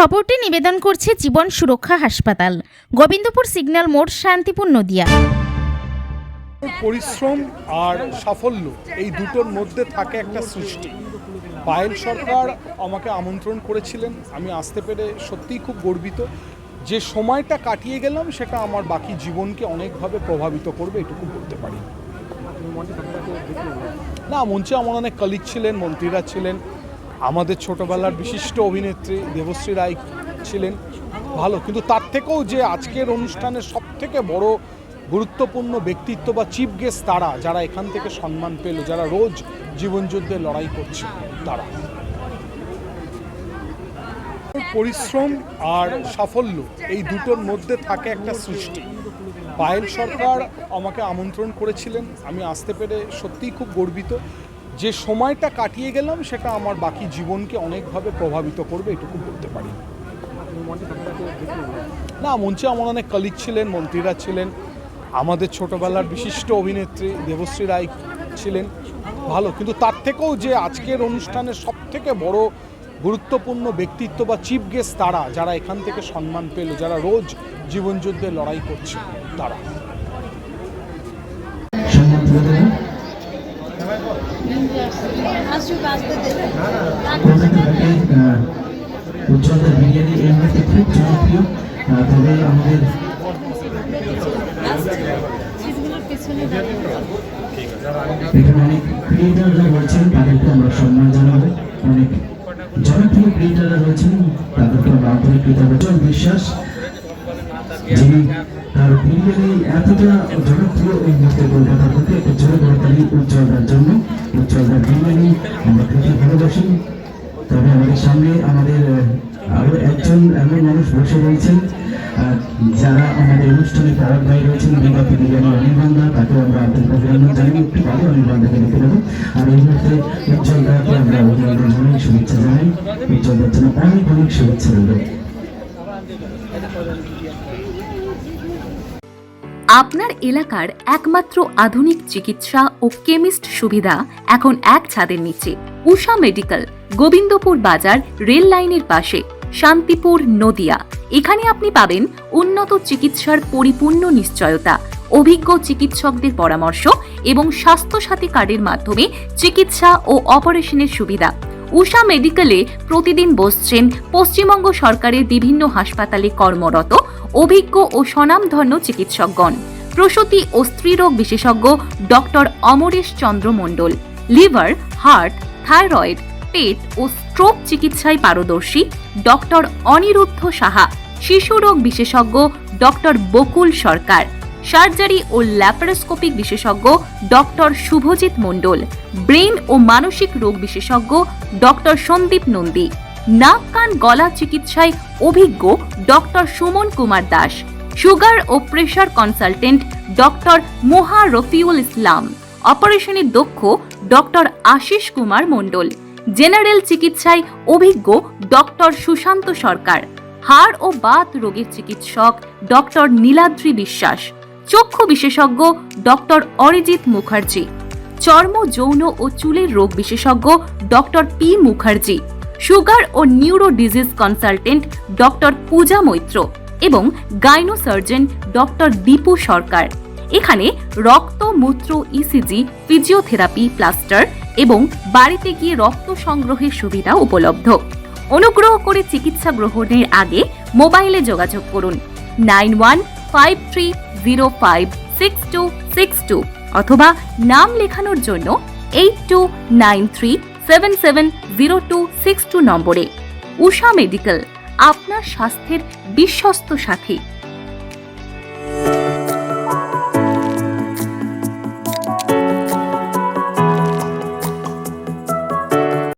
খবরটি নিবেদন করছে জীবন সুরক্ষা হাসপাতাল। গোবিন্দপুর সিগন্যাল মোড়, শান্তিপুর, নদিয়া। পরিশ্রম আর সাফল্য এই দুটোর মধ্যে থাকে একটা সৃষ্টি। পায়েল সরকার আমাকে আমন্ত্রণ করেছিলেন। আমি আসতে পেরে সত্যিই খুব গর্বিত। যে সময়টা কাটিয়ে গেলাম, সেটা আমার বাকি জীবনকে অনেকভাবে প্রভাবিত করবে, এটুকু বলতে পারি। না, মঞ্চে আমার অনেক কলিগ ছিলেন, মন্ত্রীরা ছিলেন। আমাদের ছোটবেলার বিশিষ্ট অভিনেত্রী দেবশ্রী রায় ছিলেন ভালো। কিন্তু তার থেকেও যে আজকের অনুষ্ঠানের সব থেকে বড় গুরুত্বপূর্ণ ব্যক্তিত্ব বা চিফ গেস্ট তারা, যারা এখান থেকে সম্মান পেল, যারা রোজ জীবনযুদ্ধে লড়াই করছে তারা। পরিশ্রম আর সাফল্য এই দুটোর মধ্যে থাকে একটা সৃষ্টি। পায়েল সরকার আমাকে আমন্ত্রণ করেছিলেন। আমি আসতে পেরে সত্যিই খুব গর্বিত। যে সময়টা কাটিয়ে গেলাম, সেটা আমার বাকি জীবনকে অনেকভাবে প্রভাবিত করবে, এটুকু বলতে পারি। না, মঞ্চে আমার অনেক কলিগ ছিলেন, মন্ত্রীরা ছিলেন, আমাদের ছোটবেলার বিশিষ্ট অভিনেত্রী দেবশ্রী রায় ছিলেন, ভালো। কিন্তু তার থেকেও যে আজকের অনুষ্ঠানের সব থেকে বড় গুরুত্বপূর্ণ ব্যক্তিত্ব বা চিফ গেস্ট তারা, যারা এখান থেকে সম্মান পেল, যারা রোজ জীবনযুদ্ধে লড়াই করছে, তারা। উজ্জ্বলদের বিরিয়ানি এই মুহূর্তে খুব জনপ্রিয়। তবে আমাদের এখানে অনেক ক্রিয়েটাররা রয়েছেন তাদেরকে আমরা সম্মান জানাব। অনেক জনপ্রিয় ক্রিয়েটাররা রয়েছেন তাদেরকে আমরা আন্তরিক উজ্জ্বল বিশ্বাস যিনি তার বিরিয়ানি এতটা জনপ্রিয় এই মুহূর্তে কলকাতার মধ্যে একটু জোরে বড়তালি উজ্জ্বলদার জন্য। উজ্জ্বলদার বিরিয়ানি আমরা খেতে ভালোবাসি। তবে আমাদের সামনে আমাদের আহ, আরও একজন এমন মানুষ বসে রয়েছেন। যারা আমাদের অনুষ্ঠানে পরাগ ভাই রয়েছেন বিগত বিরিয়ানি অনির্বান্ধা তাকে আমরা আন্তরিক অভিনন্দন জানাই একটু পরে অনির্বান্ধাকে দেখে নেব আর এই মুহূর্তে উজ্জ্বলদাকে আমরা অভিনন্দন জানাই শুভেচ্ছা জানাই। উজ্জ্বলদার জন্য অনেক অনেক শুভেচ্ছা রইল। আপনার এলাকার একমাত্র আধুনিক চিকিৎসা ও কেমিস্ট সুবিধা এখন এক ছাদের নিচে। উষা মেডিকেল, গোবিন্দপুর বাজার রেল লাইনের পাশে, শান্তিপুর, নদিয়া। এখানে আপনি পাবেন উন্নত চিকিৎসার পরিপূর্ণ নিশ্চয়তা, অভিজ্ঞ চিকিৎসকদের পরামর্শ এবং স্বাস্থ্যসাথী কার্ডের মাধ্যমে চিকিৎসা ও অপারেশনের সুবিধা। উষা মেডিকেলে প্রতিদিন বসছেন পশ্চিমবঙ্গ সরকারের বিভিন্ন হাসপাতালে কর্মরত, অভিজ্ঞ ও স্বনামধন্য চিকিৎসকগণ। প্রসূতি ও স্ত্রীরোগ বিশেষজ্ঞ doctor Amaresh Chandra Mondal, liver, heart, thyroid, পেট ও স্ট্রোক চিকিৎসায় পারদর্শী ডক্টর অনিরুদ্ধ সাহা শিশুরোগ বিশেষজ্ঞ ডক্টর বকুল সরকার। সার্জারি ও ল্যাপারোস্কোপিক বিশেষজ্ঞ ডক্টর শুভজিৎ মণ্ডল, ব্রেন ও মানসিক রোগ বিশেষজ্ঞ ডক্টর সন্দীপ নন্দী, নাক, কান, গলা চিকিৎসায় অভিজ্ঞ ডক্টর সুমন কুমার দাস, সুগার ও pressure consultant doctor Moha Rafiul Islam, অপারেশনে দক্ষ ডক্টর আশিস কুমার মণ্ডল, জেনারেল চিকিৎসায় অভিজ্ঞ ডক্টর সুশান্ত সরকার, হাড় ও বাত রোগের চিকিৎসক ডক্টর নীলাদ্রি বিশ্বাস চক্ষু বিশেষজ্ঞ ডক্টর অরিজিৎ মুখার্জি, চর্ম, যৌন ও চুলের রোগ বিশেষজ্ঞ ডক্টর পি মুখার্জি, সুগার ও neuro disease consultant doctor Puja Maitra এবং gyno surgeon doctor Dipu Sarkar. এখানে রক্ত, মূত্র ইসিজি ফিজিওথেরাপি প্লাস্টার এবং বাড়িতে গিয়ে রক্ত সংগ্রহের সুবিধা উপলব্ধ। অনুগ্রহ করে চিকিৎসা গ্রহণের আগে মোবাইলে যোগাযোগ করুন। Nine one five three zero five six two six two অথবা নাম লেখানোর জন্য eight two nine three seven seven zero two six two নম্বরে। উষা মেডিকেল আপনার স্বাস্থ্যের বিশ্বস্ত সাথী।